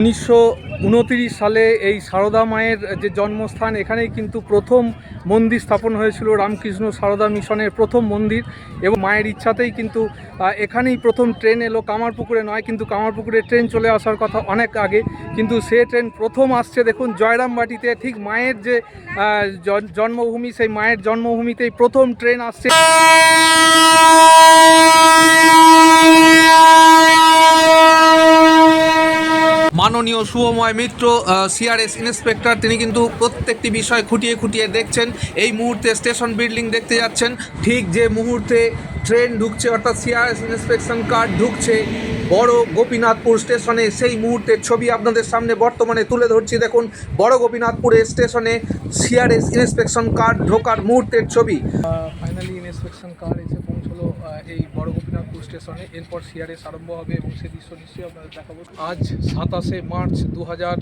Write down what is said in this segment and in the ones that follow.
উনিশশো সালে এই সারদা মায়ের যে জন্মস্থান, এখানেই কিন্তু প্রথম মন্দির স্থাপন হয়েছিল রামকৃষ্ণ সারদা মিশনের প্রথম মন্দির এবং মায়ের ইচ্ছাতেই কিন্তু এখানেই প্রথম ট্রেন এলো কামারপুকুরে। নয় কিন্তু কামারপুকুরে ট্রেন চলে আসার কথা অনেক আগে, কিন্তু সে ট্রেন প্রথম আসছে দেখুন জয়রামবাটিতে। ঠিক মায়ের যে জন্মভূমি, সেই মায়ের জন্মভূমিতেই প্রথম ট্রেন আসছে। মাননীয় শুভময় মিত্র সিআরএস ইন্সপেক্টর তিনি কিন্তু প্রত্যেকটি বিষয় খুঁটিয়ে খুঁটিয়ে দেখছেন। এই মুহূর্তে স্টেশন বিল্ডিং দেখতে যাচ্ছেন। ঠিক যে মুহূর্তে ট্রেন ঢুকছে, অর্থাৎ সিআরএস ইন্সপেকশন কার্ড ঢুকছে বড় গোপীনাথপুর স্টেশনে, সেই মুহূর্তের ছবি আপনাদের সামনে বর্তমানে তুলে ধরছি। দেখুন, বড় গোপীনাথপুরের স্টেশনে সিআরএস ইন্সপেকশন কার্ড ঢোকার মুহূর্তের ছবি। ফাইনালি ইন্সপেকশন কার্ড এসে স্টেশনে, এরপর সিআরএস আরম্ভ হবে এবং সে দৃশ্য নিশ্চয়ই আপনাদের দেখাবো। আজ সাতাশে মার্চ দু হাজার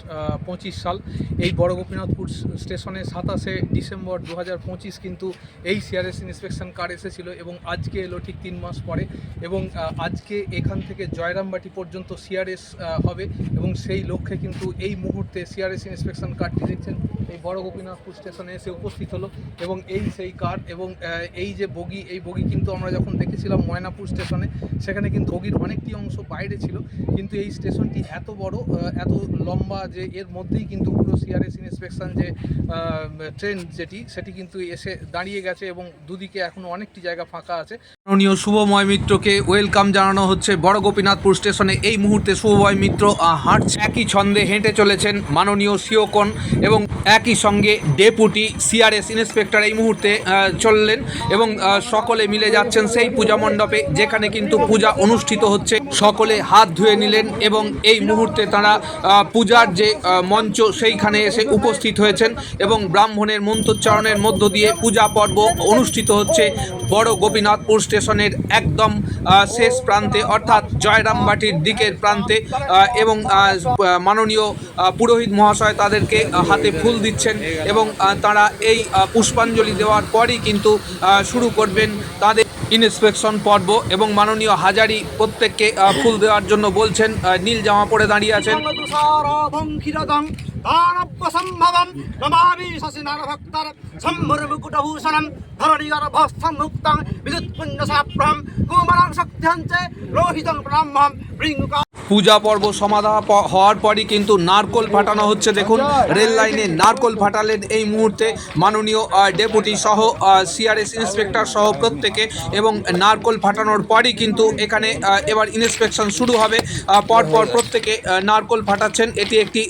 পঁচিশ সাল। এই বড় গোপীনাথপুর স্টেশনে সাতাশে ডিসেম্বর দু হাজার পঁচিশ কিন্তু এই সিআরএস ইন্সপেকশন কার্ড এসেছিল এবং আজকে এলো ঠিক তিন মাস পরে এবং আজকে এখান থেকে জয়রামবাটি পর্যন্ত সিআরএস হবে এবং সেই লক্ষ্যে কিন্তু এই মুহূর্তে সিআরএস ইন্সপেকশন কার্ডটি দেখছেন। এই বড় গোপীনাথপুর স্টেশনে এসে উপস্থিত হলো এবং এই সেই কার এবং এই যে বগি, এই বগি কিন্তু আমরা যখন দেখেছিলাম ময়নাপুর স্টেশনে সেখানে কিন্তু বগির অনেকটি অংশ বাইরে ছিল। কিন্তু এই স্টেশনটি এত বড় এত লম্বা যে এর মধ্যেই কিন্তু পুরো সিআরএস ইন্সপেকশন যে ট্রেন যেটি, সেটি কিন্তু এসে দাঁড়িয়ে গেছে এবং দুদিকে এখনও অনেকটি জায়গা ফাঁকা আছে। মাননীয় শুভময় মিত্রকে ওয়েলকাম জানানো হচ্ছে বড় গোপীনাথপুর স্টেশনে। এই মুহূর্তে শুভময় মিত্র হাঁটছে। একই ছন্দে হেঁটে চলেছেন মাননীয় সিওকন এবং একই সঙ্গে ডেপুটি সিআরএস ইন্সপেক্টর এই মুহূর্তে চললেন এবং সকলে মিলে যাচ্ছেন সেই পূজা মণ্ডপে, যেখানে কিন্তু পূজা অনুষ্ঠিত হচ্ছে। সকলে হাত ধুয়ে নিলেন এবং এই মুহূর্তে তারা পূজার যে মঞ্চ সেইখানে এসে উপস্থিত হয়েছেন এবং ব্রাহ্মণের মন্ত্রোচ্চারণের মধ্য দিয়ে পূজা পর্ব অনুষ্ঠিত হচ্ছে। বড় গোপীনাথপুর স্টেশনের একদম শেষ প্রান্তে অর্থাৎ জয়রামবাটির দিকের প্রান্তে এবং মাননীয় পুরোহিত মহাশয় তাদেরকে হাতে ফুল দিচ্ছেন এবং তারা এই পুষ্পাঞ্জলি দেওয়ার পরই কিন্তু শুরু করবেন তাদের ইন্সপেকশন পর্ব এবং মাননীয় হাজারি প্রত্যেককে ফুল দেওয়ার জন্য বলছেন নীল জামা পরে দাঁড়িয়ে আছেন। লোহিতং পূজা পর্ব সমাধা হওয়ার পরই কিন্তু নারকোল ফাটানো হচ্ছে। দেখুন, রেল লাইনে নারকোল ফাটালেন এই মুহূর্তে মাননীয় ডেপুটি সহ সিআরএস ইন্সপেক্টর সহ প্রত্যেকে এবং নারকোল ফাটানোর পরই কিন্তু এখানে এবার ইন্সপেকশন শুরু হবে। পরপর প্রত্যেকে নারকোল ফাটাচ্ছেন। এটি একটি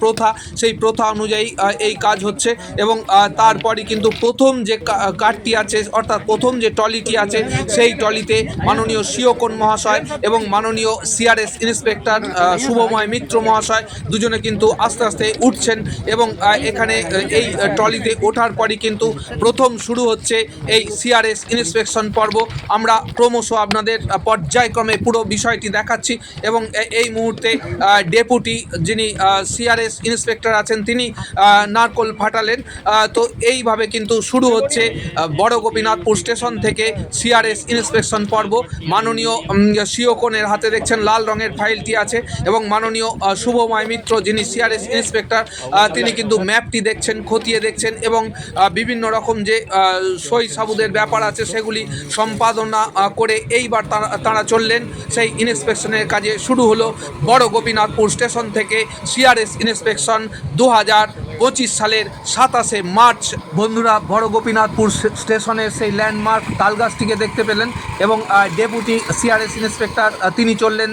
প্রথা। সেই প্রথা অনুযায়ী এই কাজ হচ্ছে এবং তারপরই কিন্তু প্রথম যে কা- কার্ডটি আছে, অর্থাৎ প্রথম যে টলিটি আছে, সেই টলিতে মাননীয় সিওকন মহাশয় এবং মাননীয় সিআরএস ইন্সপেক্টর শুভময় মিত্র মহাশয়, দুজনে কিন্তু আস্তে আস্তে উঠছেন এবং এখানে এই ট্রলিতে ওঠার পরই কিন্তু প্রথম শুরু হচ্ছে এই সিআরএস ইন্সপেকশন পর্ব। আমরা ক্রমশ আপনাদের পর্যায়ক্রমে পুরো বিষয়টি দেখাচ্ছি এবং এই মুহূর্তে ডেপুটি যিনি সিআরএস ইন্সপেক্টর আছেন তিনি নারকোল ফাটালেন। তো এইভাবে কিন্তু শুরু হচ্ছে বড় গোপীনাথপুর স্টেশন থেকে সিআরএস ইন্সপেকশন পর্ব। মাননীয় সিওকনের হাতে দেখছেন লাল রঙের ফাইলটি আছে এবং মাননীয় শুভময় মিত্র যিনি সিআরএস ইন্সপেক্টর তিনি কিন্তু ম্যাপটি দেখছেন, খতিয়ে দেখছেন এবং বিভিন্ন রকম যে সই সাবুদের ব্যাপার আছে সেগুলি সম্পাদনা করে এইবার তারা তারা চললেন। সেই ইন্সপেকশনের কাজে শুরু হলো বড় গোপীনাথপুর স্টেশন থেকে সিআরএস ইন্সপেকশন দু হাজার পঁচিশ সালের সাতাশে মার্চ। বন্ধুরা, বড় গোপীনাথপুর স্টেশনের সেই ল্যান্ডমার্ক তালগাছটিকে দেখতে পেলেন এবং ডেপুটি সিআরএস ইন্সপেক্টর তিনি চললেন।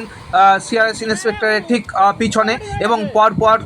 সিআরএস ইন্সপেক্টরের ঠিক পিছনে এবং পরপর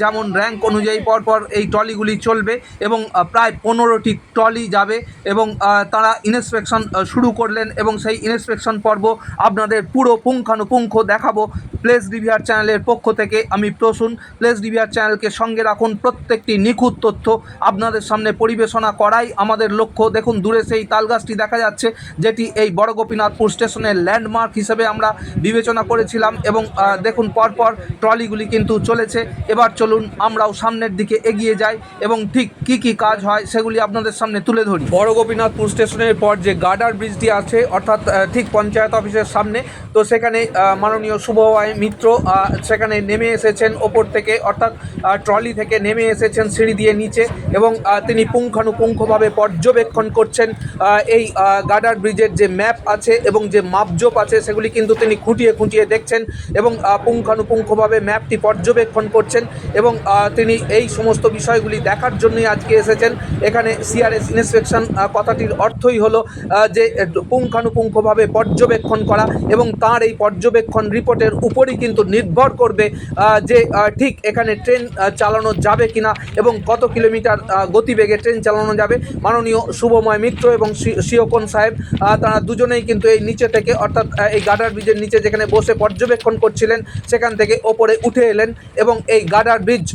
যেমন র্যাঙ্ক অনুযায়ী পরপর এই ট্রলিগুলি চলবে এবং প্রায় পনেরোটি ট্রলি যাবে এবং তারা ইন্সপেকশন শুরু করলেন এবং সেই ইন্সপেকশন পর্ব আপনাদের পুরো পুঙ্খানুপুঙ্খ দেখাবো। প্লেস ডিভিআর চ্যানেলের পক্ষ থেকে আমি প্রসূন। প্লেস ডিভিআর চ্যানেলকে সঙ্গে রাখুন। প্রত্যেকটি নিখুঁত তথ্য আপনাদের সামনে পরিবেশনা করাই আমাদের লক্ষ্য। দেখুন, দূরে সেই তালগাছটি দেখা যাচ্ছে, যেটি এই বড় গোপীনাথপুর স্টেশনের ল্যান্ডমার্ক হিসেবে আমরা বিবেচনা করেছি। বলছিলাম এবং দেখুন, পরপর ট্রলিগুলি কিন্তু চলেছে। এবার চলুন আমরাও সামনের দিকে এগিয়ে যাই এবং ঠিক কি কি কাজ হয় সেগুলি আপনাদের সামনে তুলে ধরি। বড় গোপীনাথপুর স্টেশনের পর যে গার্ডার ব্রিজটি আছে, অর্থাৎ ঠিক পঞ্চায়েত অফিসের সামনে, তো সেখানে মাননীয় শুভবাই মিত্র সেখানে নেমে এসেছেন ওপর থেকে, অর্থাৎ ট্রলি থেকে নেমে এসেছেন সিঁড়ি দিয়ে নিচে এবং তিনি পুঙ্খানুপুঙ্খভাবে পর্যবেক্ষণ করছেন এই গার্ডার ব্রিজের যে ম্যাপ আছে এবং যে মাপজোপ আছে সেগুলি কিন্তু তিনি খুঁটিয়ে খুঁটিয়ে দেখছেন এবং পুঙ্খানুপুঙ্খভাবে ম্যাপটি পর্যবেক্ষণ করছেন এবং তিনি এই সমস্ত বিষয়গুলি দেখার জন্যই আজকে এসেছেন। এখানে সিআরএস ইন্সপেকশন কথাটির অর্থই হলো যে, পুঙ্খানুপুঙ্খভাবে পর্যবেক্ষণ করা এবং তার এই পর্যবেক্ষণ রিপোর্টের উপরই কিন্তু নির্ভর করবে যে ঠিক এখানে ট্রেন চালানো যাবে কিনা এবং কত কিলোমিটার গতিবেগে ট্রেন চালানো যাবে। মাননীয় শুভময় মিত্র এবং শিওকন সাহেব তারা দুজনেই কিন্তু এই নিচে থেকে, অর্থাৎ এই গার্ডার ব্রিজের নিচে যেখানে বসে পর্যবেক্ষণ করছিলেন, সেখান থেকে ওপরে উঠে এলেন এবং এই গাডার ব্রিজ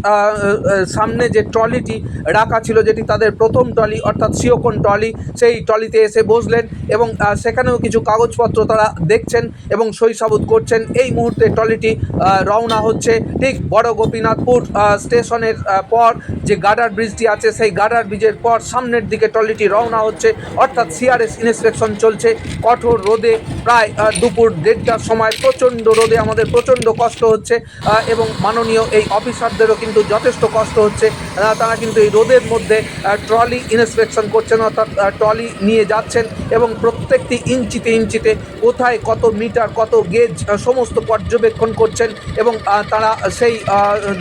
সামনে যে ট্রলিটি রাখা ছিল, যেটি তাদের প্রথম ট্রলি, অর্থাৎ শিওকন ট্রলি, সেই ট্রলিতে এসে বসলেন এবং সেখানেও কিছু কাগজপত্র তারা দেখছেন এবং সই সাবুত করছেন। এই মুহূর্তে ট্রলিটি রওনা হচ্ছে ঠিক বড় গোপীনাথপুর স্টেশনের পর যে গার্ডার ব্রিজটি আছে, সেই গার্ডার ব্রিজের পর সামনের দিকে ট্রলিটি রওনা হচ্ছে। অর্থাৎ সিআরএস ইন্সপেকশন চলছে কঠোর রোদে। প্রায় দুপুর দেড়টার সময় প্রচণ্ড রোদে আমাদের প্রচণ্ড কষ্ট হচ্ছে এবং মাননীয় এই অফিসারদেরও কিন্তু যথেষ্ট কষ্ট হচ্ছে। তারা কিন্তু এই রোদের মধ্যে ট্রলি ইন্সপেকশন করছেন, অর্থাৎ ট্রলি নিয়ে যাচ্ছেন এবং প্রত্যেকটি ইঞ্চিতে ইঞ্চিতে কোথায় কত মিটার, কত গেজ সমস্ত পর্যবেক্ষণ করছেন এবং তারা সেই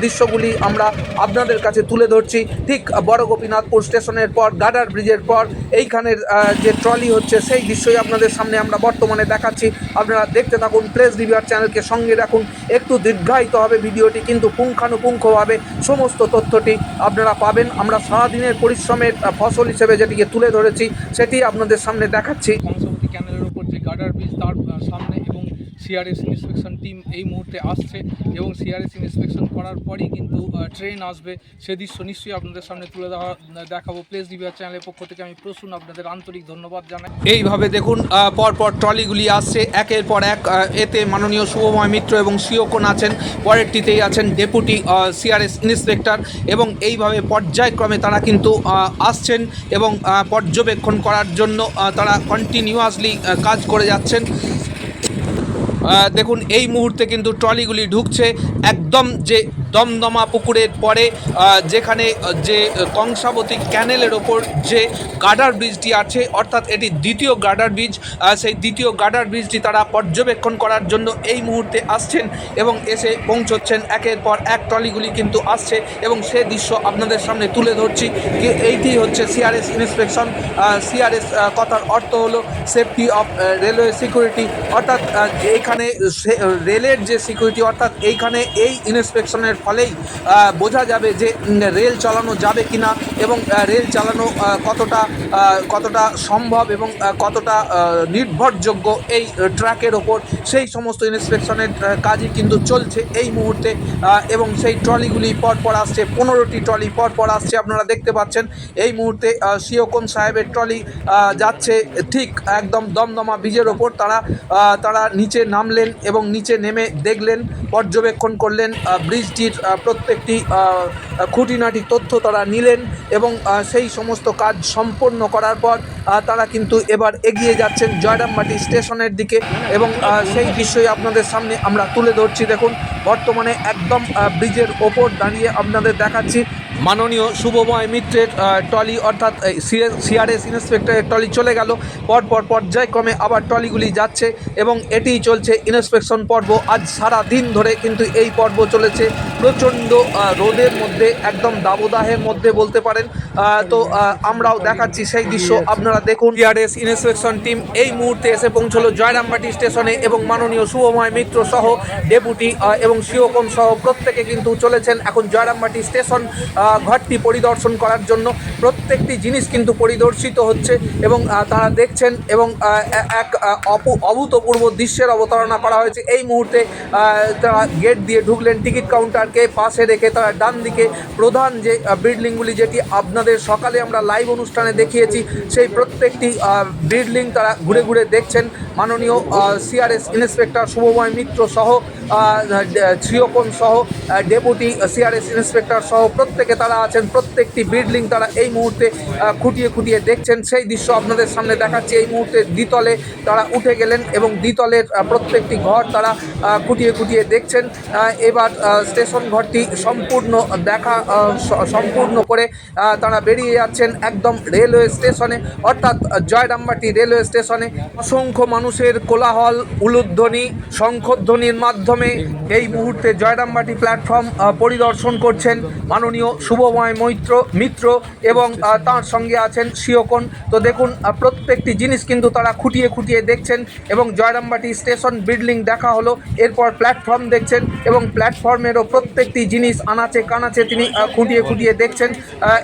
দৃশ্যগুলি আমরা আপনাদের কাছে তুলে ধরছি। ঠিক বড় গোপীনাথপুর স্টেশনের পর, গাডার ব্রিজের পর, এইখানের যে ট্রলি হচ্ছে, সেই দৃশ্যই আপনাদের সামনে আমরা বর্তমানে দেখাচ্ছি। আপনারা দেখতে থাকুন প্লেস রিভিউয়ার চ্যানেলকে সঙ্গে রাখুন। একটু দীর্ঘায়িত হবে ভিডিওটি, কিন্তু পুঙ্খানুপুঙ্খভাবে সমস্ত তথ্যটি আপনারা পাবেন। আমরা সারাদিনের পরিশ্রমের ফসল হিসেবে যেটিকে তুলে ধরেছি, সেটি আপনাদের সামনে দেখাচ্ছি কংসাবতী ক্যানেলের ওপর যে গার্ডার ব্রিজ তার আহ, সামনে এবং সিআরএস ইন্সপেকশন টিম এই মুহূর্তে আসছে এবং সিআরএস ইন্সপেকশন করার পরই কিন্তু ট্রেন আসবে। সে দৃশ্য নিশ্চয়ই আপনাদের সামনে তুলে দেওয়া দেখাবো। প্লেস রিভিউয়ার চ্যানেলের পক্ষ থেকে আমি প্রসূন আপনাদের আন্তরিক ধন্যবাদ জানাই। এইভাবে দেখুন পরপর ট্রলিগুলি আসছে। একের পর এক এতে মাননীয় শুভময় মিত্র এবং সিওকন আছেন। পরেরটিতেই আছেন ডেপুটি সিআরএস ইন্সপেক্টর এবং এইভাবে পর্যায়ক্রমে তারা কিন্তু আসছেন এবং পর্যবেক্ষণ করার জন্য তারা কন্টিনিউয়াসলি কাজ করে যাচ্ছেন। দেখুন এই মুহূর্তে কিন্তু ট্রলিগুলি ঢুকছে। একদম যে দমদমা পুকুরের পরে যেখানে যে কংসাবতী ক্যানেলের ওপর যে গার্ডার ব্রিজটি আছে, অর্থাৎ এটি দ্বিতীয় গার্ডার ব্রিজ সেই দ্বিতীয় গার্ডার ব্রিজটি তারা পর্যবেক্ষণ করার জন্য এই মুহূর্তে আসছেন এবং এসে পৌঁছচ্ছেন। একের পর এক ট্রলিগুলি কিন্তু আসছে এবং সে দৃশ্য আপনাদের সামনে তুলে ধরছি যে এইটি হচ্ছে সিআরএস ইন্সপেকশন সিআরএস কথার অর্থ হলো সেফটি অফ রেলওয়ে সিকিউরিটি অর্থাৎ সে- রেলের যে সিকিউরিটি অর্থাৎ এইখানে এই ইন্সপেকশনের ফলেই বোঝা যাবে যে রেল চালানো যাবে কিনা এবং রেল চালানো কতটা কতটা সম্ভব এবং কতটা নির্ভরযোগ্য এই ট্র্যাকের ওপর। সেই সমস্ত ইন্সপেকশনের কাজই কিন্তু চলছে এই মুহূর্তে এবং সেই ট্রলিগুলি পরপর আসছে, পনেরোটি ট্রলি পরপর আসছে, আপনারা দেখতে পাচ্ছেন। এই মুহূর্তে সিওকন সাহেবের ট্রলি যাচ্ছে ঠিক একদম দমদমা ব্রিজের ওপর। তারা তারা নিচে নামলেন এবং নিচে নেমে দেখলেন, পর্যবেক্ষণ করলেন ব্রিজটির প্রত্যেকটি খুঁটিনাটি তথ্য তারা নিলেন এবং সেই সমস্ত কাজ সম্পন্ন করার পর তারা কিন্তু এবার এগিয়ে যাচ্ছেন জয়রামবাটি স্টেশনের দিকে এবং সেই দৃশ্যই আপনাদের সামনে আমরা তুলে ধরছি। দেখুন, বর্তমানে একদম ব্রিজের ওপর দাঁড়িয়ে আপনাদের দেখাচ্ছি। মাননীয় শুভময় মিত্রের ট্রলি অর্থাৎ সিআরএস ইন্সপেক্টরের ট্রলি চলে গেল। পরপর পর্যায়ক্রমে আবার ট্রলিগুলি যাচ্ছে এবং এটিই চলছে ইন্সপেকশন পর্ব। আজ সারা দিন ধরে কিন্তু এই পর্ব চলেছে। প্রচণ্ড রোদের মধ্যে, একদম দাবদাহের মধ্যে বলতে পারেন। তো আমরাও দেখাচ্ছি সেই দৃশ্য। আপনারা দেখুন। সিআরএস ইন্সপেকশন টিম এই মুহূর্তে এসে পৌঁছলো জয়রামবাটি স্টেশনে এবং মাননীয় শুভময় মিত্র সহ ডেপুটি এবং সিওকন সহ প্রত্যেকে কিন্তু চলেছেন। এখন জয়রামবাটি স্টেশন ঘরটি পরিদর্শন করার জন্য প্রত্যেকটি জিনিস কিন্তু পরিদর্শিত হচ্ছে এবং তারা দেখছেন এবং এক অভূতপূর্ব দৃশ্যের অবতারণা করা হয়েছে। এই মুহূর্তে তারা গেট দিয়ে ঢুকলেন, টিকিট কাউন্টারকে পাশে রেখে তারা ডান দিকে প্রধান যে বিল্ডিংগুলি যেটি আপনাদের সকালে আমরা লাইভ অনুষ্ঠানে দেখিয়েছি, সেই প্রত্যেকটি বিল্ডিং তারা ঘুরে ঘুরে দেখছেন। মাননীয় সিআরএস ইন্সপেক্টর শুভময় মিত্র সহ শ্রিয়কোণ সহ ডেপুটি সিআরএস ইন্সপেক্টর সহ প্রত্যেকে তারা আছেন, প্রত্যেকটি বিল্ডিং তারা এই মুহূর্তে খুঁটিয়ে খুঁটিয়ে দেখছেন। সেই দৃশ্য আপনাদের সামনে দেখাচ্ছি। এই মুহূর্তে দ্বিতলে তারা উঠে গেলেন এবং দ্বিতলের প্রত্যেকটি ঘর তারা খুঁটিয়ে খুঁটিয়ে দেখছেন। এবার স্টেশন ঘরটি সম্পূর্ণ দেখা সম্পূর্ণ করে তারা বেরিয়ে যাচ্ছেন একদম রেলওয়ে স্টেশনে অর্থাৎ জয়রামবাটি রেলওয়ে স্টেশনে অসংখ্য মানুষের কোলাহল, উলুধ্বনি শঙ্খধ্বনির মাধ্যমে এই মুহূর্তে জয়রামবাটি প্ল্যাটফর্ম পরিদর্শন করছেন। মাননীয় শুভময় মৈত্র, মিত্র এবং তার সঙ্গে আছেন শিওকন। তো দেখুন প্রত্যেকটি জিনিস কিন্তু তারা খুঁটিয়ে খুঁটিয়ে দেখছেন এবং জয়রামবাটি স্টেশন বিল্ডিং দেখা হলো। এরপর প্ল্যাটফর্ম দেখছেন এবং প্ল্যাটফর্মেরও প্রত্যেকটি জিনিস আনাচে কানাচে তিনি খুঁটিয়ে খুঁটিয়ে দেখছেন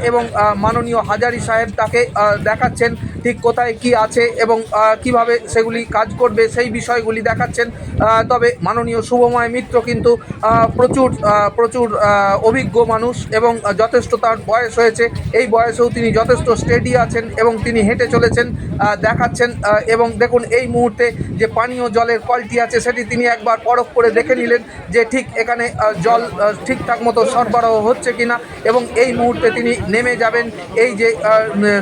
এবং মাননীয় হাজারি সাহেব তাকে দেখাচ্ছেন। ঠিক কোথায় কি আছে এবং কীভাবে সেগুলি কাজ করবে সেই বিষয়গুলি দেখাচ্ছেন। তবে মাননীয় শুভময় মিত্র কিন্তু প্রচুর প্রচুর অভিজ্ঞ মানুষ এবং যথেষ্ট তার বয়স হয়েছে। এই বয়সেও তিনি যথেষ্ট স্টেডি আছেন এবং তিনি হেঁটে চলেছেন দেখাচ্ছেন এবং দেখুন এই মুহূর্তে যে পানীয় জলের কলটি আছে সেটি তিনি একবার পরখ করে দেখে নিলেন যে ঠিক এখানে জল ঠিকঠাক মতো সরবরাহ হচ্ছে কিনা এবং এই মুহূর্তে তিনি নেমে যাবেন। এই যে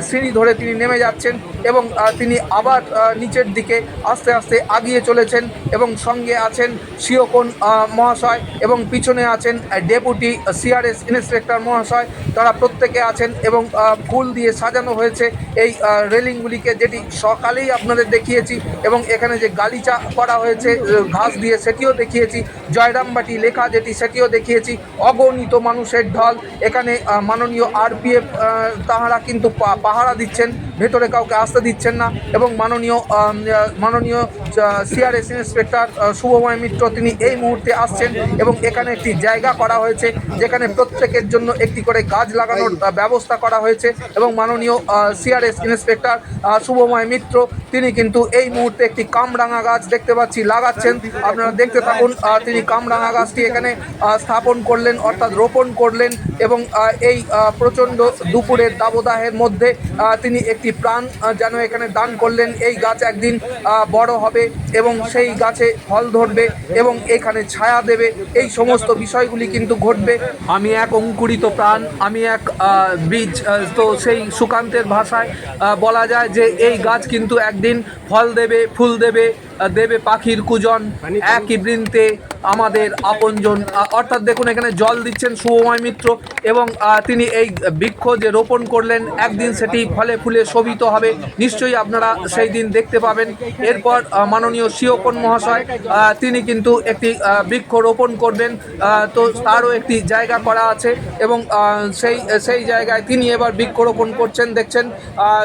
সিঁড়ি ধরে তিনি নেমে যাচ্ছেন করছেন এবং তিনি আবার নিচের দিকে আস্তে আস্তে আগিয়ে চলেছেন এবং সঙ্গে আছেন শিওকোন আহ, মহাশয় এবং পিছনে আছেন ডেপুটি সিআরএস ইন্সপেক্টর মহাশয়। তারা প্রত্যেকে আছেন এবং ফুল দিয়ে সাজানো হয়েছে এই রেলিংগুলিকে যেটি সকালেই আপনাদের দেখিয়েছি এবং এখানে যে গালিচা করা হয়েছে ঘাস দিয়ে সেটিও দেখিয়েছি। জয়রামবাটি লেখা যেটি সেটিও দেখিয়েছি। অগণিত মানুষের ঢল। এখানে মাননীয় আরপিএফ তাহারা কিন্তু পাহারা দিচ্ছেন। ভেতরে কাউকে আসতে দিচ্ছেন না এবং মাননীয় মাননীয় সিআরএস ইন্সপেক্টর শুভময় মিত্র, তিনি এই মুহূর্তে আসছেন এবং এখানে একটি জায়গা করা হয়েছে যেখানে প্রত্যেকের জন্য একটি করে গাছ লাগানোর ব্যবস্থা করা হয়েছে এবং মাননীয় সিআরএস ইন্সপেক্টর শুভময় মিত্র, তিনি কিন্তু এই মুহূর্তে একটি কামরাঙা গাছ দেখতে পাচ্ছি, লাগাচ্ছেন। আপনারা দেখতে থাকুন তিনি কামরাঙা গাছটি এখানে স্থাপন করলেন, অর্থাৎ রোপণ করলেন এবং এই প্রচণ্ড দুপুরের দাবদাহের মধ্যে তিনি একটি প্রাণ যেন এখানে দান করলেন, এই গাছ একদিন বড় হবে এবং সেই গাছে ফল ধরবে এবং এখানে ছায়া দেবে। এই সমস্ত বিষয়গুলি কিন্তু ঘটবে। আমি এক অঙ্কুরিত প্রাণ, আমি এক বীজ তো সেই সুকান্তের ভাষায় বলা যায় যে এই গাছ কিন্তু একদিন ফল দেবে, ফুল দেবে। দেবে পাখির কুজন একই বৃন্তে আমাদের আপনজন। অর্থাৎ দেখুন এখানে জল দিচ্ছেন শুভময় মিত্র এবং তিনি এই বৃক্ষ যে রোপণ করলেন একদিন সেটি ফলে ফুলে শোভিত হবে। নিশ্চয়ই আপনারা সেই দিন দেখতে পাবেন। এরপর মাননীয় শিওকন মহাশয় তিনি কিন্তু একটি বৃক্ষ রোপণ করবেন। তো তারও একটি জায়গা করা আছে এবং সেই সেই জায়গায় তিনি এবার বৃক্ষরোপণ করছেন। দেখছেন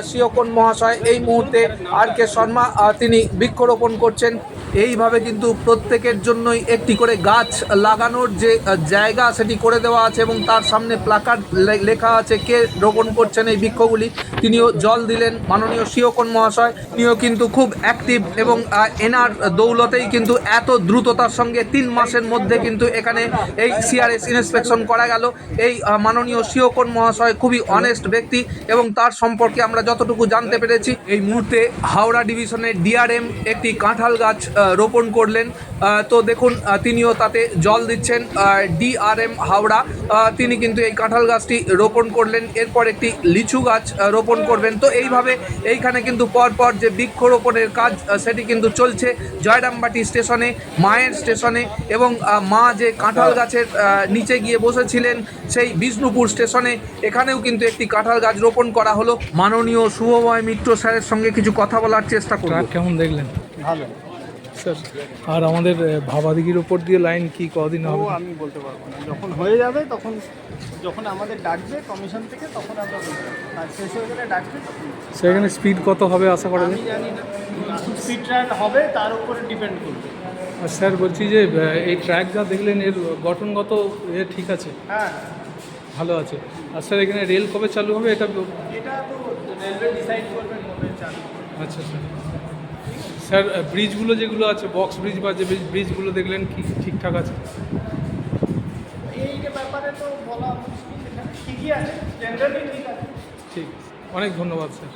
শিওকন মহাশয় এই মুহূর্তে আর কে শর্মা তিনি বৃক্ষরোপণ করছেন এইভাবে কিন্তু প্রত্যেকের জন্যই একটি করে গাছ লাগানোর যে জায়গা সেটি করে দেওয়া আছে এবং তার সামনে প্লাকার্ড লেখা আছে কে রোপণ করছেন এই বৃক্ষগুলি। তিনিও জল দিলেন, মাননীয় শিওকন মহাশয়। তিনিও কিন্তু খুব অ্যাক্টিভ এবং এনার দৌলতেই কিন্তু এত দ্রুততার সঙ্গে তিন মাসের মধ্যে কিন্তু এখানে এই সিআরএস ইন্সপেকশন করা গেল। এই মাননীয় শিওকন মহাশয় খুবই অনেস্ট ব্যক্তি এবং তার সম্পর্কে আমরা যতটুকু জানতে পেরেছি, এই মুহূর্তে হাওড়া ডিভিশনের ডিআরএম একটি কাঁঠাল গাছ রোপণ করলেন। তো দেখুন তিনিও তাতে জল দিচ্ছেন। ডিআরএম হাওড়া তিনি কিন্তু এই কাঁঠাল গাছটি রোপণ করলেন। এরপর একটি লিচু গাছ রোপণ করবেন। তো এইভাবে এইখানে কিন্তু পরপর যে বৃক্ষরোপণের কাজ সেটি কিন্তু চলছে জয়রামবাটি স্টেশনে মায়ের স্টেশনে এবং মা যে কাঁঠাল গাছের নিচে গিয়ে বসেছিলেন সেই বিষ্ণুপুর স্টেশনে এখানেও কিন্তু একটি কাঁঠাল গাছ রোপণ করা হলো। মাননীয় শুভময় মিত্র স্যারের সঙ্গে কিছু কথা বলার চেষ্টা করব। কেমন দেখলেন? ভালো। স্যার। আর আমাদের ভাবাদিগির ওপর দিয়ে লাইন কি কদিন হবে? আমি বলতে পারব না। যখন হয়ে যাবে তখন যখন আমাদের ডাকবে কমিশন থেকে তখন আমরা শেষ হয়ে গেলে ডাকবে সেখানে স্পিড কত হবে আশা করা যায়? জানি না। স্পিড ট্রায়াল হবে তার উপরে ডিপেন্ড করবে। আর স্যার বলছি যে এই ট্র্যাক যা দেখলেন এর গঠনগত এ ঠিক আছে? হ্যাঁ। ভালো আছে। আর স্যার এখানে রেল কবে চালু হবে? এটা এটা তো রেলওয়ে ডিসাইড করবে কবে চালু আচ্ছা স্যার স্যার ব্রিজগুলো যেগুলো আছে বক্স ব্রিজ বা যে ব্রিজগুলো দেখলেন কি ঠিকঠাক আছে? এই ব্যাপারে তো বলা ঠিকই আছে জেনারেলি ঠিক আছে। ঠিক। অনেক ধন্যবাদ স্যার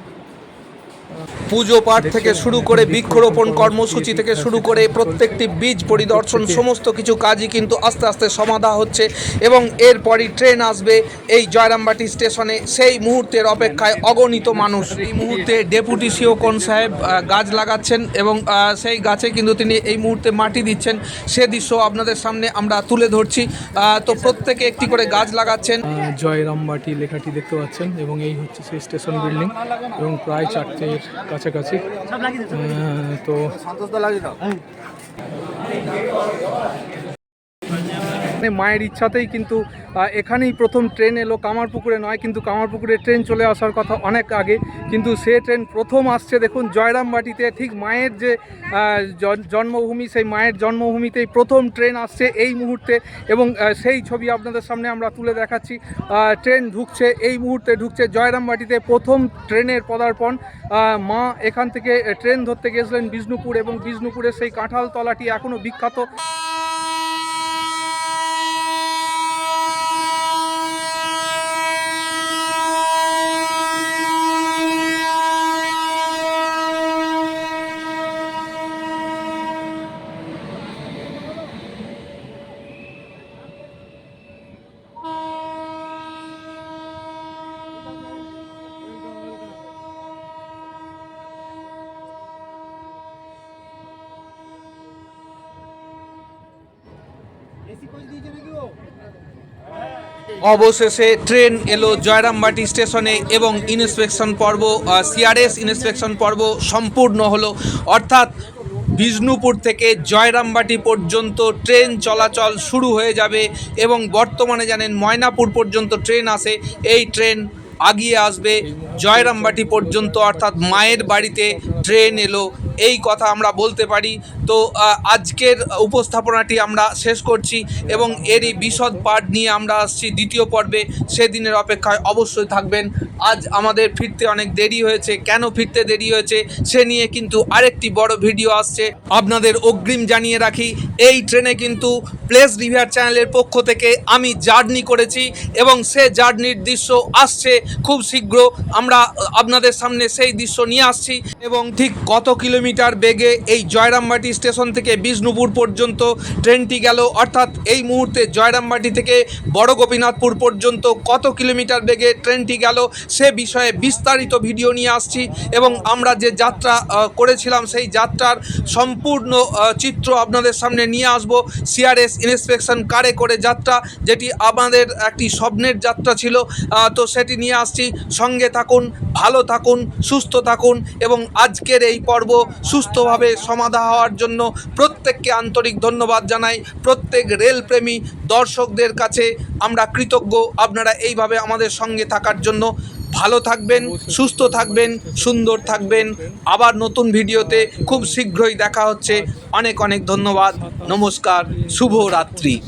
পুজো পাঠ থেকে শুরু করে বৃক্ষরোপণ কর্মসূচি থেকে শুরু করে প্রত্যেকটি বীজ পরিদর্শন সমস্ত কিছু কাজই কিন্তু আস্তে আস্তে সমাধা হচ্ছে এবং এরপরই ট্রেন আসবে এই জয়রামবাটি স্টেশনে। সেই মুহূর্তের অপেক্ষায় অগণিত মানুষ। এই মুহূর্তে ডেপুটি সিও কোন সাহেব গাছ লাগাচ্ছেন এবং সেই গাছে কিন্তু তিনি এই মুহূর্তে মাটি দিচ্ছেন। সে দৃশ্য আপনাদের সামনে আমরা তুলে ধরছি। তো প্রত্যেকে একটি করে গাছ লাগাচ্ছেন। জয়রামবাটি লেখাটি দেখতে পাচ্ছেন এবং এই হচ্ছে সেই স্টেশন বিল্ডিং এবং প্রায় কাছাকাছি। আহ, তো? মায়ের ইচ্ছাতেই কিন্তু এখানেই প্রথম ট্রেন এলো। কামারপুকুরে নয়, কিন্তু কামারপুকুরে ট্রেন চলে আসার কথা অনেক আগে। কিন্তু সে ট্রেন প্রথম আসছে দেখুন জয়রামবাটিতে। ঠিক মায়ের যে জন্মভূমি, সেই মায়ের জন্মভূমিতেই প্রথম ট্রেন আসছে এই মুহূর্তে। এবং সেই ছবি আপনাদের সামনে আমরা তুলে দেখাচ্ছি। ট্রেন ঢুকছে, এই মুহূর্তে ঢুকছে জয়রামবাটিতে প্রথম ট্রেনের পদার্পণ। মা এখান থেকে ট্রেন ধরতে গেছিলেন বিষ্ণুপুর এবং বিষ্ণুপুরের সেই কাঁঠাল তলাটি এখনও বিখ্যাত। অবশেষে ট্রেন এলো জয়রামবাটি স্টেশনে এবং ইন্সপেকশন পর্ব সিআরএস ইন্সপেকশন পর্ব সম্পূর্ণ হলো। অর্থাৎ বিষ্ণুপুর থেকে জয়রামবাটি পর্যন্ত ট্রেন চলাচল শুরু হয়ে যাবে এবং বর্তমানে জানেন ময়নাপুর পর্যন্ত ট্রেন আসে। এই ট্রেন আগিয়ে আসবে জয়রামবাটি পর্যন্ত, অর্থাৎ মায়ের বাড়িতে ট্রেন এলো এই কথা আমরা বলতে পারি। তো আজকের উপস্থাপনাটি আমরা শেষ করছি এবং এরই বিশদ পাঠ নিয়ে আমরা আসছি দ্বিতীয় পর্বে। সেদিনের অপেক্ষায় অবশ্যই থাকবেন। আজ আমাদের ফিরতে অনেক দেরি হয়েছে। কেন ফিরতে দেরি হয়েছে সে নিয়ে কিন্তু আরেকটি বড় ভিডিও আসছে। আপনাদের অগ্রিম জানিয়ে রাখি, এই ট্রেনে কিন্তু প্লেস রিভিয়ার চ্যানেলের পক্ষ থেকে আমি জার্নি করেছি এবং সে জার্নির দৃশ্য আসছে খুব শীঘ্র। আমরা আপনাদের সামনে সেই দৃশ্য নিয়ে আসছি এবং ঠিক কত কিলোমিটার বেগে এই জয়রামবাটি স্টেশন থেকে বিষ্ণুপুর পর্যন্ত ট্রেনটি গেল। অর্থাৎ এই মুহূর্তে জয়রামবাটি থেকে বড় গোপীনাথপুর পর্যন্ত কত কিলোমিটার বেগে ট্রেনটি গেল সে বিষয়ে বিস্তারিত ভিডিও নিয়ে আসছি এবং আমরা যে যাত্রা করেছিলাম সেই যাত্রার সম্পূর্ণ চিত্র আপনাদের সামনে নিয়ে আসব। সিআরএস ইন্সপেকশন কারে করে যাত্রা, যেটি আমাদের একটি স্বপ্নের যাত্রা ছিল তো সেটি নিয়ে আসছি। সঙ্গে থাকুন, ভালো থাকুন, সুস্থ থাকুন এবং আজকের এই পর্ব সুস্থভাবে সমাধা হওয়ার জন্য প্রত্যেককে আন্তরিক ধন্যবাদ জানাই। প্রত্যেক রেলপ্রেমী দর্শকদের কাছে আমরা কৃতজ্ঞ। আপনারা এইভাবে আমাদের সঙ্গে থাকার জন্য ভালো থাকবেন, সুস্থ থাকবেন, সুন্দর থাকবেন। আবার নতুন ভিডিওতে খুব শীঘ্রই দেখা হচ্ছে। অনেক অনেক ধন্যবাদ। নমস্কার। শুভ রাত্রি